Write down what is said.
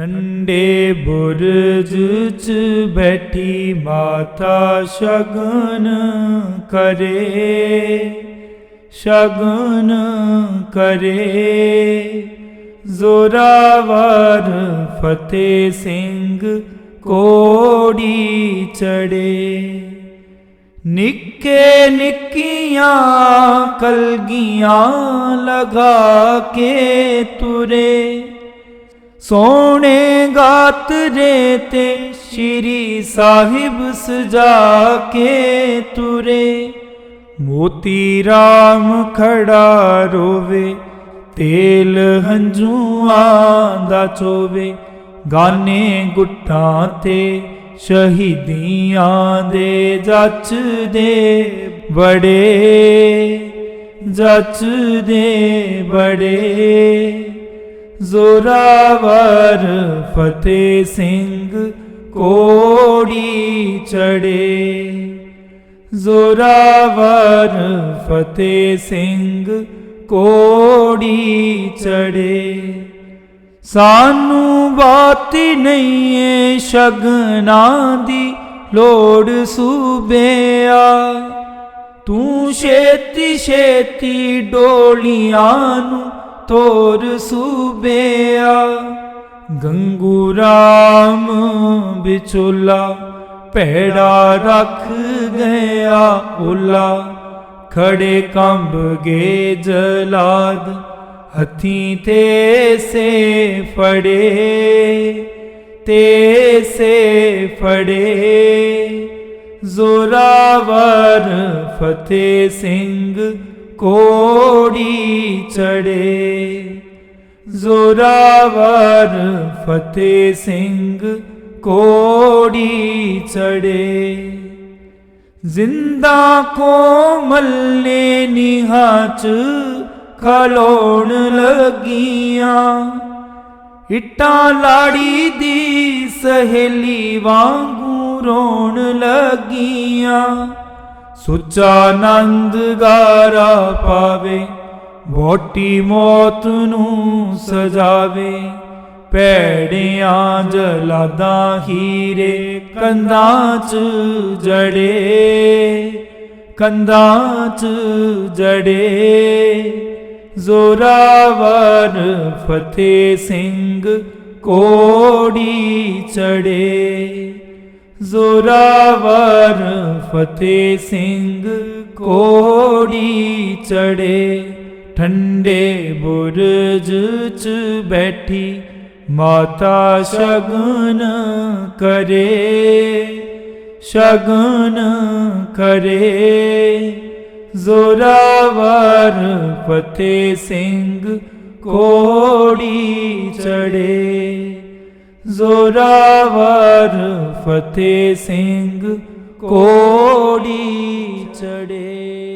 ਠੰਡੇ ਬੁਰਜ ਚ ਬੈਠੀ ਮਾਤਾ ਸ਼ਗਨ ਕਰੇ ਸ਼ਗਨ ਕਰੇ। ਜ਼ੋਰਾਵਰ ਫਤਿਹ ਸਿੰਘ ਕੋੜੀ ਚੜੇ। ਨਿੱਕੇ ਨਿੱਕੀਆਂ ਕਲਗੀਆਂ ਲਗਾ ਕੇ ਤੁਰੇ। ਸੋਹਣੇ ਗਾਤਰੇ ਤੇ ਸ਼੍ਰੀ ਸਾਹਿਬ ਸਜਾ ਕੇ ਤੁਰੇ। ਮੋਤੀ RAM ਖੜਾ ਰੋਵੇ, ਤੇਲ ਹੰਝੂਆਂ ਦਾ ਚੋਵੇ। ਗਾਨੇ ਗੁੱਟਾਂ ਤੇ ਸ਼ਹੀਦੀਆਂ ਦੇ ਜੱਚ ਦੇ ਬੜੇ ਜੱਚ ਦੇ ਬੜੇ। ਜ਼ੋਰਾਵਰ ਫਤਿਹ ਸਿੰਘ ਕੋੜੀ ਚੜੇ। ਜ਼ੋਰਾਵਰ ਫਤਿਹ ਸਿੰਘ ਕੋੜੀ ਚੜੇ। ਸਾਨੂੰ ਬਾਤੀ ਨਹੀਂ ਏ ਸ਼ਗਨਾਂ ਦੀ ਲੋੜ ਸੂਬਿਆ। ਤੂੰ ਛੇਤੀ ਛੇਤੀ ਡੋਲੀਆਂ ਨੂੰ ਤੋਰ ਸੂਬਿਆ, ਗੰਗੂ ਰਾਮ ਵਿਚੋਲਾ ਭੈੜਾ ਰੱਖ ਗਿਆ ਓਲਾ, ਖੜੇ ਕੰਬ ਗੇ ਜਲਾਦ, ਹੱਥੀਂ ਤੇ ਸੇ ਫੜੇ, ਤੇ ਸੇ ਫੜੇ। ਜ਼ੋਰਾਵਰ ਫਤਿਹ ਸਿੰਘ ਕੋੜੀ ਚੜੇ ਜ਼ੋਰਾਵਰ ਫਤਿਹ ਸਿੰਘ ਕੋੜੀ ਚੜੇ ਜ਼ਿੰਦਾ ਕੋਮਲ ਨੇ ਨਿਹਾਂ ਚ ਖਲੋਣ ਲੱਗੀਆਂ ਇੱਟਾਂ ਲਾੜੀ ਦੀ ਸਹੇਲੀ ਵਾਂਗੂ ਰੋਣ ਲੱਗੀਆਂ ਸੁੱਚਾ ਆਨੰਦ ਗਾਰਾ ਪਾਵੇ ਬੋਟੀ ਮੌਤ ਨੂੰ ਸਜਾਵੇ। ਪੈੜਿਆਂ ਜਲਾਦਾਂ ਹੀਰੇ ਕੰਧਾਂ 'ਚ ਜੜੇ, ਕੰਧਾਂ 'ਚ ਜੜੇ। ਜ਼ੋਰਾਵਰ ਫਤਿਹ ਸਿੰਘ ਕੋੜੀ ਚੜੇ। जोरावर फतेह सिंह कोड़ी चढ़े ठंडे बुरज च बैठी माता शगुन करे जोरावर फतेह सिंह कोड़ी चढ़े। ਜ਼ੋਰਾਵਰ ਫਤਿਹ ਸਿੰਘ ਕੋੜੀ ਚੜੇ।